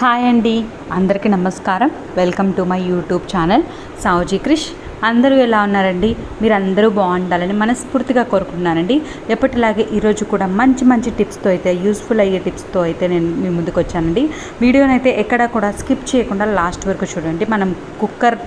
Hi అండి. అందరికీ నమస్కారం. Welcome to my YouTube channel Saoji Krish. అందరూ ఎలా ఉన్నారండి? మీరు అందరూ బాగుండాలని మనస్ఫూర్తిగా కోరుకుంటున్నానండి. ఎప్పటిలాగే ఈరోజు కూడా మంచి మంచి టిప్స్తో అయితే యూస్ఫుల్ అయ్యే టిప్స్తో అయితే నేను మీ ముందుకు వచ్చానండి వీడియోనైతే అయితే ఎక్కడ కూడా స్కిప్ చేయకుండా లాస్ట్ వరకు చూడండి. మనం కుక్కర్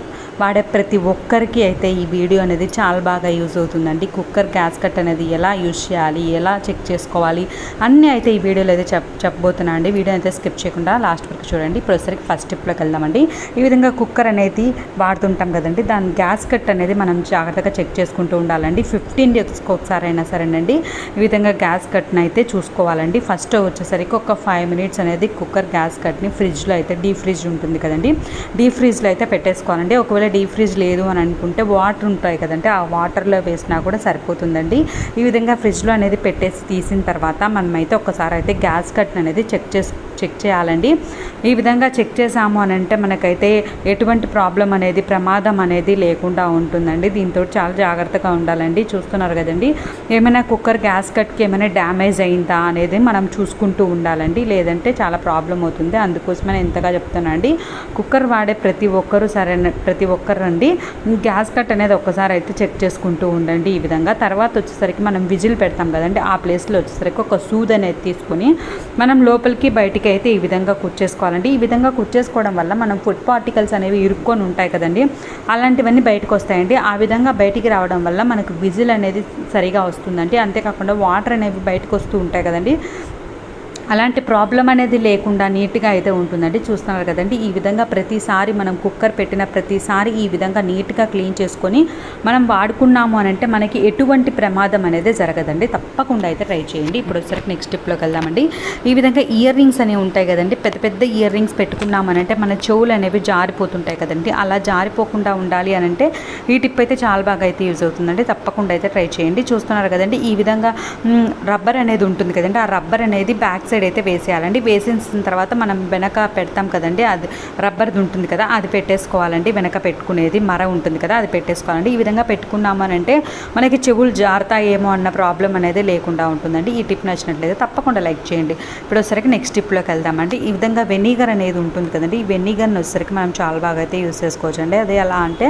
వాడే ప్రతి ఒక్కరికి అయితే ఈ వీడియో అనేది చాలా బాగా యూజ్ అవుతుందండి. కుక్కర్ గ్యాస్ కట్ అనేది ఎలా యూజ్ చేయాలి ఎలా చెక్ చేసుకోవాలి అన్నీ అయితే ఈ వీడియోలో అయితే చెప్ చెప్పబోతున్నా అండి. వీడియో అయితే స్కిప్ చేయకుండా లాస్ట్ వరకు చూడండి. ఇప్పుడు ఫస్ట్ స్టెప్లోకి వెళ్దామండి. ఈ విధంగా కుక్కర్ అనేది వాడుతుంటాం కదండి. దాని గ్యాస్ కట్ అనేది మనం జాగ్రత్తగా చెక్ చేసుకుంటూ ఉండాలండి. ఫిఫ్టీన్ డేస్కి ఒకసారి అయినా సరేనండి. ఈ విధంగా గ్యాస్ కట్ని అయితే చూసుకోవాలండి. ఫస్ట్ వచ్చేసరికి ఒక ఫైవ్ మినిట్స్ అనేది కుక్కర్ గ్యాస్ కట్ని ఫ్రిడ్జ్లో అయితే డీ ఫ్రిడ్జ్ ఉంటుంది కదండి. డీ ఫ్రిడ్జ్లో అయితే పెట్టేసుకోవాలండి. ఒకవేళ డీ ఫ్రిడ్జ్ లేదు అని అనుకుంటే వాటర్ ఉంటాయి కదంటే ఆ వాటర్లో వేసినా కూడా సరిపోతుందండి. ఈ విధంగా ఫ్రిడ్జ్లో అనేది పెట్టేసి తీసిన తర్వాత మనమైతే ఒకసారి అయితే గ్యాస్ కట్ అనేది చెక్ చేసి చెక్ చేయాలండి. ఈ విధంగా చెక్ చేసాము అని అంటే మనకైతే ఎటువంటి ప్రాబ్లం అనేది ప్రమాదం అనేది లేకుండా ఉంటుందండి. దీంతో చాలా జాగ్రత్తగా ఉండాలండి. చూస్తున్నారు కదండి ఏమైనా కుక్కర్ గ్యాస్ కట్కి ఏమైనా డ్యామేజ్ అయిందా అనేది మనం చూసుకుంటూ ఉండాలండి. లేదంటే చాలా ప్రాబ్లం అవుతుంది. అందుకోసమే ఎంతగా చెప్తున్నా అండి కుక్కర్ వాడే ప్రతి ఒక్కరూ సరైన ప్రతి ఒక్కరు అండి గ్యాస్ కట్ అనేది ఒక్కసారి అయితే చెక్ చేసుకుంటూ ఉండండి ఈ విధంగా. తర్వాత వచ్చేసరికి మనం విజిల్ పెడతాం కదండి. ఆ ప్లేస్లో వచ్చేసరికి ఒక సూద్ అనేది తీసుకొని మనం లోపలికి బయటికి అయితే ఈ విధంగా కుర్చేసుకోవాలండి ఈ విధంగా కుర్చేసుకోవడం వల్ల మనం ఫుడ్ పార్టికల్స్ అనేవి ఇరుక్కొని ఉంటాయి కదండి. అలాంటివన్నీ బయటకు వస్తాయండి. ఆ విధంగా బయటికి రావడం వల్ల మనకు విజిల్ అనేది సరిగా వస్తుందండి. అంతేకాకుండా వాటర్ అనేవి బయటకు వస్తూ ఉంటాయి కదండి. అలాంటి ప్రాబ్లం అనేది లేకుండా నీట్గా అయితే ఉంటుందండి. చూస్తున్నారు కదండి ఈ విధంగా ప్రతిసారి మనం కుక్కర్ పెట్టిన ప్రతిసారి ఈ విధంగా నీట్గా క్లీన్ చేసుకొని మనం వాడుకున్నాము అని అంటే మనకి ఎటువంటి ప్రమాదం అనేది జరగదండి. తప్పకుండా అయితే ట్రై చేయండి. ఇప్పుడు వచ్చరికి నెక్స్ట్ స్టెప్లోకి వెళ్దామండి. ఈ విధంగా ఇయర్ రింగ్స్ అనేవి ఉంటాయి కదండి పెద్ద పెద్ద ఇయర్ రింగ్స్ పెట్టుకున్నామని అంటే మన చెవులు అనేవి జారిపోతుంటాయి కదండి. అలా జారిపోకుండా ఉండాలి అని అంటే ఈ టిప్ అయితే చాలా బాగా అయితే యూజ్ అవుతుందండి. తప్పకుండా అయితే ట్రై చేయండి. చూస్తున్నారు కదండి ఈ విధంగా రబ్బర్ అనేది ఉంటుంది కదండి ఆ రబ్బర్ అనేది బ్యాక్ సైడ్ అయితే వేసేయాలండి. వేసేసిన తర్వాత మనం వెనక పెడతాం కదండి. అది రబ్బర్ది ఉంటుంది కదా అది పెట్టేసుకోవాలండి. వెనక పెట్టుకునేది మర ఉంటుంది కదా అది పెట్టేసుకోవాలండి. ఈ విధంగా పెట్టుకున్నామనంటే అంటే మనకి చెవులు జారుతాయేమో అన్న ప్రాబ్లం అనేది లేకుండా ఉంటుందండి. ఈ టిప్ నచ్చినట్లయితే తప్పకుండా లైక్ చేయండి. ఇప్పుడు వచ్చేసరికి నెక్స్ట్ టిప్లోకి వెళ్దామండి. ఈ విధంగా వెనిగర్ అనేది ఉంటుంది కదండి. ఈ వెనిగర్ని వచ్చేసరికి మనం చాలా బాగా అయితే యూస్ చేసుకోవచ్చు అండి అది ఎలా అంటే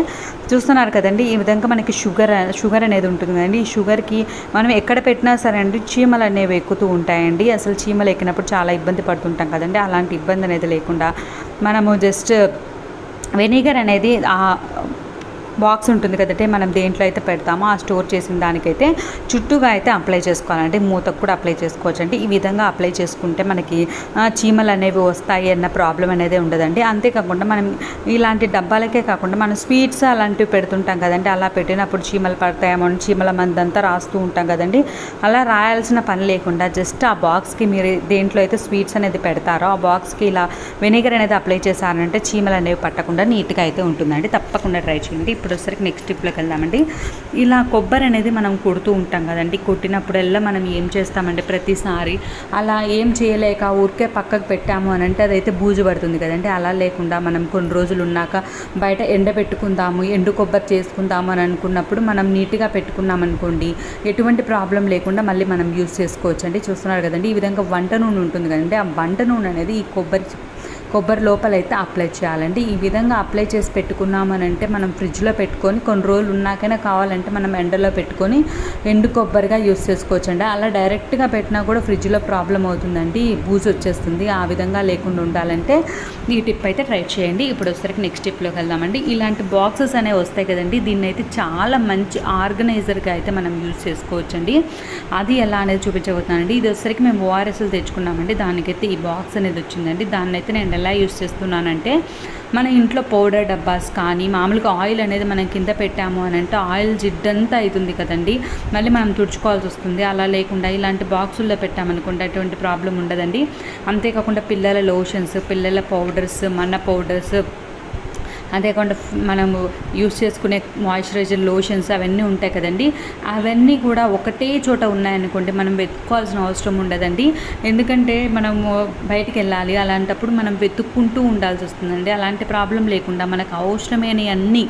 చూస్తున్నారు కదండి ఈ విధంగా మనకి షుగర్ షుగర్ అనేది ఉంటుంది కదండి. ఈ షుగర్కి మనం ఎక్కడ పెట్టినా సరే అండి చీమలు అనేవి ఎక్కుతూ ఉంటాయండి. అసలు చీమలు ఎక్కినప్పుడు చాలా ఇబ్బంది పడుతుంటాం కదండి. అలాంటి ఇబ్బంది అనేది లేకుండా మనము జస్ట్ వెనిగర్ అనేది బాక్స్ ఉంటుంది కదంటే మనం దేంట్లో అయితే పెడతామో ఆ స్టోర్ చేసిన దానికైతే చుట్టూగా అయితే అప్లై చేసుకోవాలంటే మూతకు కూడా అప్లై చేసుకోవచ్చు అంటే ఈ విధంగా అప్లై చేసుకుంటే మనకి చీమలు అనేవి వస్తాయి అన్న ప్రాబ్లం అనేది ఉండదండి. అంతేకాకుండా మనం ఇలాంటి డబ్బాలకే కాకుండా మనం స్వీట్స్ అలాంటివి పెడుతుంటాం కదండి. అలా పెట్టినప్పుడు చీమలు పడతాయేమో చీమల మందంతా రాస్తూ ఉంటాం కదండి. అలా రాయాల్సిన పని లేకుండా జస్ట్ ఆ బాక్స్కి మీరు దేంట్లో అయితే స్వీట్స్ అనేది పెడతారో ఆ బాక్స్కి ఇలా వెనిగర్ అనేది అప్లై చేశారంటే చీమలు అనేవి పట్టకుండా నీట్గా అయితే ఉంటుందండి. తప్పకుండా ట్రై చేయండి. ఇప్పుడు వచ్చేసరికి నెక్స్ట్ టిప్లోకి వెళ్దామండి. ఇలా కొబ్బరి అనేది మనం కొడుతూ ఉంటాం కదండి. కొట్టినప్పుడల్లా మనం ఏం చేస్తామంటే ప్రతిసారి అలా ఏం చేయలేక ఊరికే పక్కకు పెట్టాము అని అంటే అదైతే బూజు పడుతుంది కదండి. అలా లేకుండా మనం కొన్ని రోజులు ఉన్నాక బయట ఎండ పెట్టుకుందాము ఎండు కొబ్బరి చేసుకుందాము అని అనుకున్నప్పుడు మనం నీట్గా పెట్టుకున్నాం అనుకోండి ఎటువంటి ప్రాబ్లం లేకుండా మళ్ళీ మనం యూస్ చేసుకోవచ్చు అండి చూస్తున్నారు కదండి ఈ విధంగా వంట నూనె ఉంటుంది కదండి. ఆ వంట నూనె అనేది ఈ కొబ్బరి కొబ్బరి లోపల అయితే అప్లై చేయాలండి. ఈ విధంగా అప్లై చేసి పెట్టుకున్నామని అంటే మనం ఫ్రిడ్జ్లో పెట్టుకొని కొన్ని రోజులు ఉన్నాకైనా కావాలంటే మనం ఎండలో పెట్టుకొని ఎండు కొబ్బరిగా యూస్ చేసుకోవచ్చండి. అలా డైరెక్ట్గా పెట్టినా కూడా ఫ్రిడ్జ్లో ప్రాబ్లం అవుతుందండి. బూజు వచ్చేస్తుంది. ఆ విధంగా లేకుండా ఉండాలంటే ఈ టిప్ అయితే ట్రై చేయండి. ఇప్పుడు వచ్చేసరికి నెక్స్ట్ టిప్లోకి వెళ్దామండి. ఇలాంటి బాక్సెస్ అనేవి వస్తాయి కదండి. దీన్ని అయితే చాలా మంచి ఆర్గనైజర్గా అయితే మనం యూజ్ చేసుకోవచ్చండి. అది ఎలా అనేది చూపించబోతున్నానండి. ఇది వచ్చేసరికి మేము ఓఆర్ఎస్ఎల్ తెచ్చుకున్నామండి. దానికైతే ఈ బాక్స్ అనేది వచ్చిందండి. దాన్ని అయితే నేను ఎలా యూస్ చేస్తున్నానంటే మన ఇంట్లో పౌడర్ డబ్బాస్ కానీ మామూలుగా ఆయిల్ అనేది మనం కింద పెట్టాము అని అంటే ఆయిల్ జిడ్డంతా అవుతుంది కదండి. మళ్ళీ మనం తుడుచుకోవాల్సి వస్తుంది. అలా లేకుండా ఇలాంటి బాక్సుల్లో పెట్టామనుకుంటే అటువంటి ప్రాబ్లం ఉండదండి. అంతేకాకుండా పిల్లల లోషన్స్ పిల్లల పౌడర్స్ మన పౌడర్స్ అంతేకాకుండా మనము యూస్ చేసుకునే మాయిశ్చరైజర్ లోషన్స్ అవన్నీ ఉంటాయి కదండి. అవన్నీ కూడా ఒకటే చోట ఉన్నాయనుకోండి మనం వెతుక్కోవాల్సిన అవసరం ఉండదండి. ఎందుకంటే మనము బయటికి వెళ్ళాలి అలాంటప్పుడు మనం వెతుక్కుంటూ ఉండాల్సి వస్తుందండి. అలాంటి ప్రాబ్లం లేకుండా మనకు అవసరమైన అన్నీ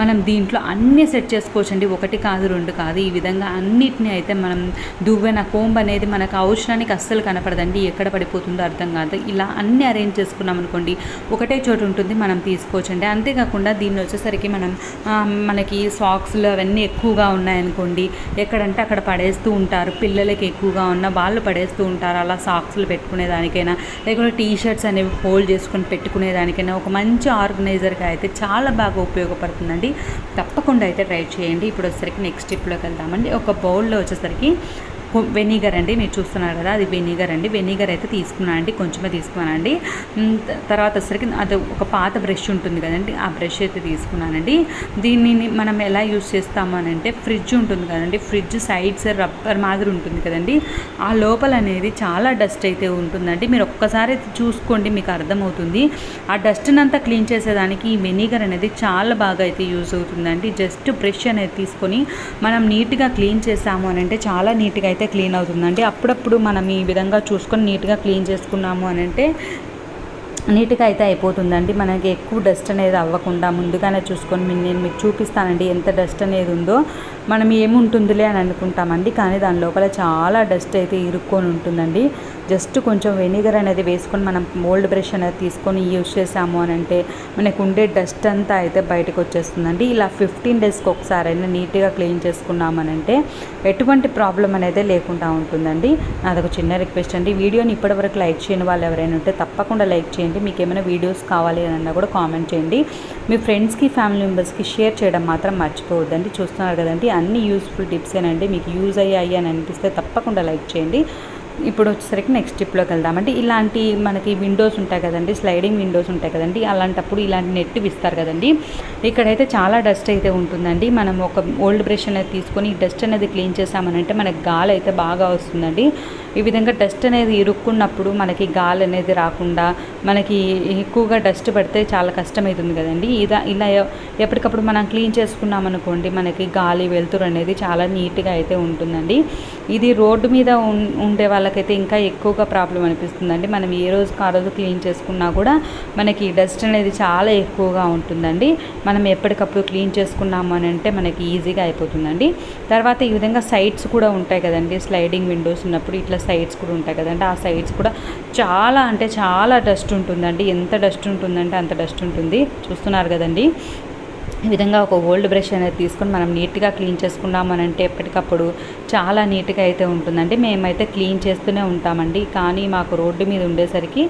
మనం దీంట్లో అన్నీ సెట్ చేసుకోవచ్చండి. ఒకటి కాదు రెండు కాదు ఈ విధంగా అన్నిటిని అయితే మనం దువ్వెన కోంబ్ అనేది మనకు అవసరానికి అస్సలు కనపడదండి. ఎక్కడ పడిపోతుందో అర్థం కాదు. ఇలా అన్నీ అరేంజ్ చేసుకున్నాం అనుకోండి ఒకటే చోటు ఉంటుంది మనం తీసుకోవచ్చండి. అంతేకాకుండా దీన్ని వచ్చేసరికి మనం మనకి సాక్స్లు అవన్నీ ఎక్కువగా ఉన్నాయనుకోండి ఎక్కడంటే అక్కడ పడేస్తూ ఉంటారు. పిల్లలకి ఎక్కువగా ఉన్న వాళ్ళు పడేస్తూ ఉంటారు. అలా సాక్స్లు పెట్టుకునేదానికైనా లేకుంటే టీ షర్ట్స్ అనేవి ఫోల్డ్ చేసుకొని పెట్టుకునేదానికైనా ఒక మంచి ఆర్గనైజర్గా అయితే చాలా బాగా ఉపయోగపడుతుందండి. తప్పకుండా అయితే ట్రై చేయండి. ఇప్పుడు వచ్చేసరికి నెక్స్ట్ స్టెప్లోకి వెళ్దామండి. ఒక బౌల్లో వచ్చేసరికి వెనిగర్ అండి మీరు చూస్తున్నారు కదా అది వెనిగర్ అండి. వెనిగర్ అయితే తీసుకున్నాను అండి కొంచెమే తీసుకున్నానండి తర్వాత వచ్చేసరికి అది ఒక పాత బ్రష్ ఉంటుంది కదండి ఆ బ్రష్ అయితే తీసుకున్నానండి. దీనిని మనం ఎలా యూస్ చేస్తాము అని అంటే ఫ్రిడ్జ్ ఉంటుంది కదండి ఫ్రిడ్జ్ సైడ్స్ రబ్బర్ మాదిరి ఉంటుంది కదండి. ఆ లోపల అనేది చాలా డస్ట్ అయితే ఉంటుందండి. మీరు ఒక్కసారి అయితే చూసుకోండి మీకు అర్థమవుతుంది. ఆ డస్ట్ని అంతా క్లీన్ చేసేదానికి ఈ వెనిగర్ అనేది చాలా బాగా అయితే యూజ్ అవుతుందండి. జస్ట్ బ్రష్ అనేది తీసుకొని మనం నీట్గా క్లీన్ చేసాము అని అంటే చాలా నీట్గా అయితే క్లీన్ అవుతుందండి అప్పుడప్పుడు మనం ఈ విధంగా చూసుకొని నీట్గా క్లీన్ చేసుకున్నాము అని అంటే నీట్గా అయితే అయిపోతుందండి. మనకి ఎక్కువ డస్ట్ అనేది అవ్వకుండా ముందుగానే చూసుకొని నేను మీకు చూపిస్తానండి ఎంత డస్ట్ అనేది ఉందో. మనం ఏముంటుందిలే అని అనుకుంటామండి. కానీ దాని లోపల చాలా డస్ట్ అయితే ఇరుక్కొని ఉంటుందండి. జస్ట్ కొంచెం వెనిగర్ అనేది వేసుకొని మనం ఓల్డ్ బ్రష్ అనేది తీసుకొని యూజ్ చేసాము అని అంటే మనకు ఉండే డస్ట్ అంతా అయితే బయటకు వచ్చేస్తుందండి. ఇలా ఫిఫ్టీన్ డేస్కి ఒకసారి అయినా నీట్గా క్లీన్ చేసుకున్నామనంటే ఎటువంటి ప్రాబ్లం అనేది లేకుండా ఉంటుందండి. నాదొక చిన్న రిక్వెస్ట్ అండి. వీడియోని ఇప్పటివరకు లైక్ చేయని వాళ్ళు ఎవరైనా ఉంటే తప్పకుండా లైక్ చేయండి. మీకు ఏమైనా వీడియోస్ కావాలి అని అన్నా కూడా కామెంట్ చేయండి. మీ ఫ్రెండ్స్కి ఫ్యామిలీ మెంబర్స్కి షేర్ చేయడం మాత్రం మర్చిపోవద్దండి. చూస్తున్నారు కదండి అన్ని యూస్ఫుల్ టిప్సేనండి మీకు యూజ్ అయ్యాయి అని అనిపిస్తే తప్పకుండా లైక్ చేయండి. ఇప్పుడు వచ్చేసరికి నెక్స్ట్ స్టెప్లోకి వెళ్దామండి ఇలాంటి మనకి విండోస్ ఉంటాయి కదండి స్లైడింగ్ విండోస్ ఉంటాయి కదండి. అలాంటప్పుడు ఇలాంటి నెట్ ఇస్తారు కదండి. ఇక్కడైతే చాలా డస్ట్ అయితే ఉంటుందండి. మనం ఒక ఓల్డ్ బ్రష్ అనేది తీసుకొని డస్ట్ అనేది క్లీన్ చేసామనంటే మనకి గాలి అయితే బాగా వస్తుందండి. ఈ విధంగా డస్ట్ అనేది ఇరుక్కున్నప్పుడు మనకి గాలి అనేది రాకుండా మనకి ఎక్కువగా డస్ట్ పడితే చాలా కష్టమవుతుంది కదండి. ఇలా ఇలా ఎప్పటికప్పుడు మనం క్లీన్ చేసుకున్నాం అనుకోండి మనకి గాలి వెలుతురు అనేది చాలా నీట్గా అయితే ఉంటుందండి. ఇది రోడ్డు మీద ఉండే వాళ్ళకైతే ఇంకా ఎక్కువగా ప్రాబ్లం అనిపిస్తుందండి. మనం ఏ రోజు ఆ రోజు క్లీన్ చేసుకున్నా కూడా మనకి డస్ట్ అనేది చాలా ఎక్కువగా ఉంటుందండి. మనం ఎప్పటికప్పుడు క్లీన్ చేసుకున్నాము అని అంటే మనకి ఈజీగా అయిపోతుందండి. తర్వాత ఈ విధంగా సైడ్స్ కూడా ఉంటాయి కదండి. స్లైడింగ్ విండోస్ ఉన్నప్పుడు ఇట్లా సైడ్స్ కూడా ఉంటాయి కదండి. ఆ సైడ్స్ కూడా చాలా అంటే చాలా డస్ట్ ఉంటుందండి. ఎంత డస్ట్ ఉంటుందంటే అంత డస్ట్ ఉంటుంది. చూస్తున్నారు కదండి. ఈ విధంగా ఒక ఓల్డ్ బ్రష్ అనేది తీసుకొని మనం నీట్గా క్లీన్ చేసుకున్నామనంటే అంటే ఎప్పటికప్పుడు చాలా నీట్గా అయితే ఉంటుందండి. మేమైతే క్లీన్ చేస్తూనే ఉంటామండి. కానీ మాకు రోడ్డు మీద ఉండేసరికి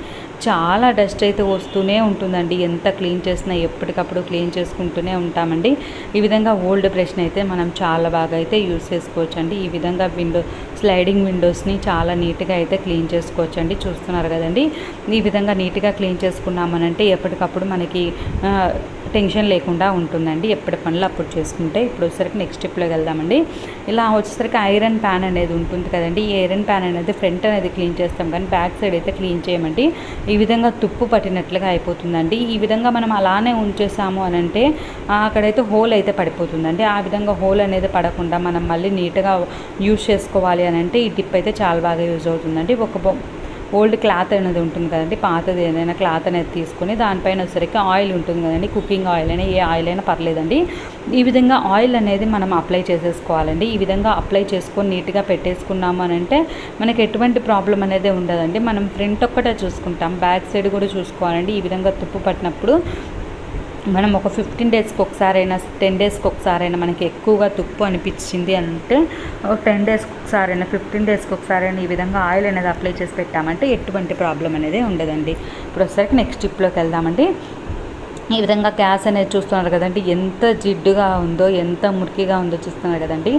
చాలా డస్ట్ అయితే వస్తూనే ఉంటుందండి. ఎంత క్లీన్ చేసినా ఎప్పటికప్పుడు క్లీన్ చేసుకుంటూనే ఉంటామండి. ఈ విధంగా ఓల్డ్ బ్రష్ని అయితే మనం చాలా బాగా అయితే యూస్ చేసుకోవచ్చండి. ఈ విధంగా విండో స్లైడింగ్ విండోస్ని చాలా నీట్గా అయితే క్లీన్ చేసుకోవచ్చండి. చూస్తున్నారు కదండి. ఈ విధంగా నీట్గా క్లీన్ చేసుకున్నామనంటే ఎప్పటికప్పుడు మనకి టెన్షన్ లేకుండా ఉంటుందండి. ఎప్పటి పనులు అప్పుడు చేసుకుంటే ఇప్పుడు వచ్చేసరికి నెక్స్ట్ స్టెప్లోకి వెళ్దామండి. ఇలా వచ్చేసరికి ఐరన్ ప్యాన్ అనేది ఉంటుంది కదండి. ఈ ఐరన్ ప్యాన్ అనేది ఫ్రంట్ అనేది క్లీన్ చేస్తాం కానీ బ్యాక్ సైడ్ అయితే క్లీన్ చేయమండి. ఈ విధంగా తుప్పు పట్టినట్లుగా అయిపోతుందండి. ఈ విధంగా మనం అలానే ఉంచేసాము అని అంటే అక్కడైతే హోల్ అయితే పడిపోతుందండి. ఆ విధంగా హోల్ అనేది పడకుండా మనం మళ్ళీ నీట్గా యూజ్ చేసుకోవాలి అని అంటే ఈ టిప్ అయితే చాలా బాగా యూజ్ అవుతుందండి. ఒక ఓల్డ్ క్లాత్ అనేది ఉంటుంది కదండి పాతది ఏదైనా క్లాత్ అనేది తీసుకొని దానిపైన వచ్చేసరికి ఆయిల్ ఉంటుంది కదండి కుకింగ్ ఆయిల్ అయినా ఏ ఆయిల్ అయినా పర్లేదండి. ఈ విధంగా ఆయిల్ అనేది మనం అప్లై చేసేసుకోవాలండి. ఈ విధంగా అప్లై చేసుకొని నీట్గా పెట్టేసుకున్నాము అని అంటే మనకి ఎటువంటి ప్రాబ్లం అనేది ఉండదండి. మనం ఫ్రంట్ ఒక్కటే చూసుకుంటాం బ్యాక్ సైడ్ కూడా చూసుకోవాలండి. ఈ విధంగా తుప్పు పట్టినప్పుడు మనం ఒక ఫిఫ్టీన్ డేస్కి ఒకసారైనా టెన్ డేస్కి ఒకసారైనా మనకి ఎక్కువగా తుప్పు అనిపించింది అంటే ఒక టెన్ డేస్కి ఒకసారైనా ఫిఫ్టీన్ డేస్కి ఒకసారైనా ఈ విధంగా ఆయిల్ అనేది అప్లై చేసి పెట్టామంటే ఎటువంటి ప్రాబ్లం అనేది ఉండదండి. ఇప్పుడు ఒకసారి నెక్స్ట్ టిప్లోకి వెళ్దామండి. ఈ విధంగా గ్యాస్ అనేది చూస్తున్నారు కదండి. ఎంత జిడ్డుగా ఉందో ఎంత మురికిగా ఉందో చూస్తున్నారు కదండి.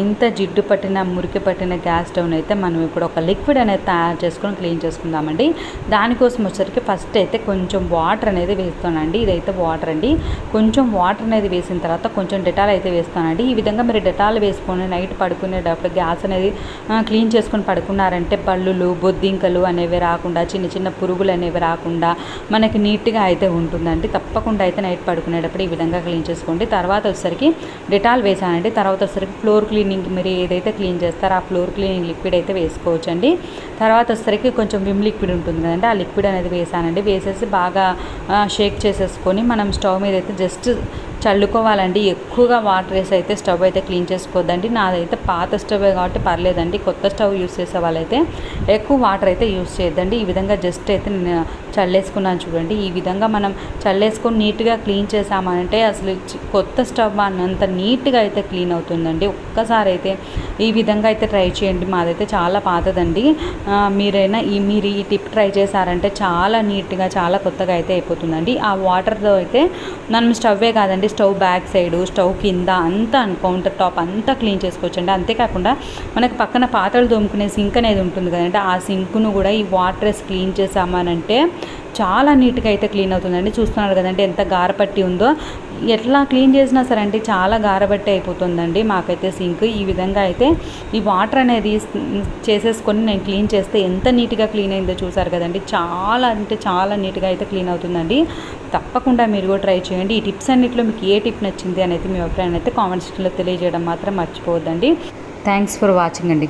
ఇంత జిడ్డు పట్టిన మురికి పట్టిన గ్యాస్ స్టవ్ని అయితే మనం ఇప్పుడు ఒక లిక్విడ్ అనేది తయారు చేసుకొని క్లీన్ చేసుకుందామండి. దానికోసం వచ్చరికి ఫస్ట్ అయితే కొంచెం వాటర్ అనేది వేస్తానండి. ఇదైతే వాటర్ అండి. కొంచెం వాటర్ అనేది వేసిన తర్వాత కొంచెం డెటాల్ అయితే వేస్తానండి. ఈ విధంగా మీరు డెటాల్ వేసుకొని నైట్ పడుకునేటప్పుడు గ్యాస్ అనేది క్లీన్ చేసుకొని పడుకున్నారంటే పళ్ళులు బొద్దింకలు అనేవి రాకుండా చిన్న చిన్న పురుగులు అనేవి రాకుండా మనకి నీట్గా అయితే ఉంటుందండి. తప్ప తప్పకుండా అయితే నైట్ పడుకునేటప్పుడు ఈ విధంగా క్లీన్ చేసుకోండి. తర్వాత వచ్చేసరికి డెటాల్ వేసానండి. తర్వాత వచ్చేసరికి ఫ్లోర్ క్లీనింగ్ మీరు ఏదైతే క్లీన్ చేస్తారో ఆ ఫ్లోర్ క్లీనింగ్ లిక్విడ్ అయితే వేసుకోవచ్చండి. తర్వాత వచ్చేసరికి కొంచెం విమ్ లిక్విడ్ ఉంటుంది కదండి. ఆ లిక్విడ్ అనేది వేసానండి. వేసేసి బాగా షేక్ చేసేసుకొని మనం స్టవ్ మీద అయితే జస్ట్ చల్లుకోవాలండి. ఎక్కువగా వాటర్ వేసి అయితే స్టవ్ అయితే క్లీన్ చేసుకోవద్దండి. నాదైతే పాత స్టవ్ కాబట్టి పర్లేదండి. కొత్త స్టవ్ యూస్ చేసే వాళ్ళైతే ఎక్కువ వాటర్ అయితే యూస్ చేయొద్దండి. ఈ విధంగా జస్ట్ అయితే నేను చల్లేసుకున్నాను చూడండి. ఈ విధంగా మనం చల్లేసుకొని నీట్గా క్లీన్ చేసామంటే అసలు కొత్త స్టవ్ అన్నంత నీట్గా అయితే క్లీన్ అవుతుందండి. ఒక్కసారి అయితే ఈ విధంగా అయితే ట్రై చేయండి. మాదైతే చాలా పాతదండి. మీరైనా ఈ మీరు ఈ టిప్ ట్రై చేశారంటే చాలా నీట్గా చాలా కొత్తగా అయితే అయిపోతుందండి. ఆ వాటర్తో అయితే మనం స్టవ్వే కాదండి స్టవ్ బ్యాక్ సైడ్ స్టవ్ కింద అంతా కౌంటర్ టాప్ అంతా క్లీన్ చేసుకోవచ్చండి. అంతేకాకుండా మనకి పక్కన పాత్రలు తోముకునే సింక్ అనేది ఉంటుంది కదండి. ఆ సింక్ను కూడా ఈ వాటర్ క్లీన్ చేసామనంటే చాలా నీట్గా అయితే క్లీన్ అవుతుందండి. చూస్తున్నారు కదండి ఎంత గారపట్టి ఉందో. ఎట్లా క్లీన్ చేసినా సరే అంటే చాలా గారబట్టి అయిపోతుందండి మాకైతే సింక్. ఈ విధంగా అయితే ఈ వాటర్ అనేది చేసేసుకొని నేను క్లీన్ చేస్తే ఎంత నీట్గా క్లీన్ అయిందో చూసారు కదండి. చాలా అంటే చాలా నీట్గా అయితే క్లీన్ అవుతుందండి. తప్పకుండా మీరు కూడా ట్రై చేయండి. ఈ టిప్స్ అన్నింటిలో మీకు ఏ టిప్ నచ్చింది అనేది మీ అభిప్రాయం అయితే కామెంట్ సెక్షన్లో తెలియజేయడం మాత్రం మర్చిపోవద్దండి. థ్యాంక్స్ ఫర్ వాచింగ్ అండి.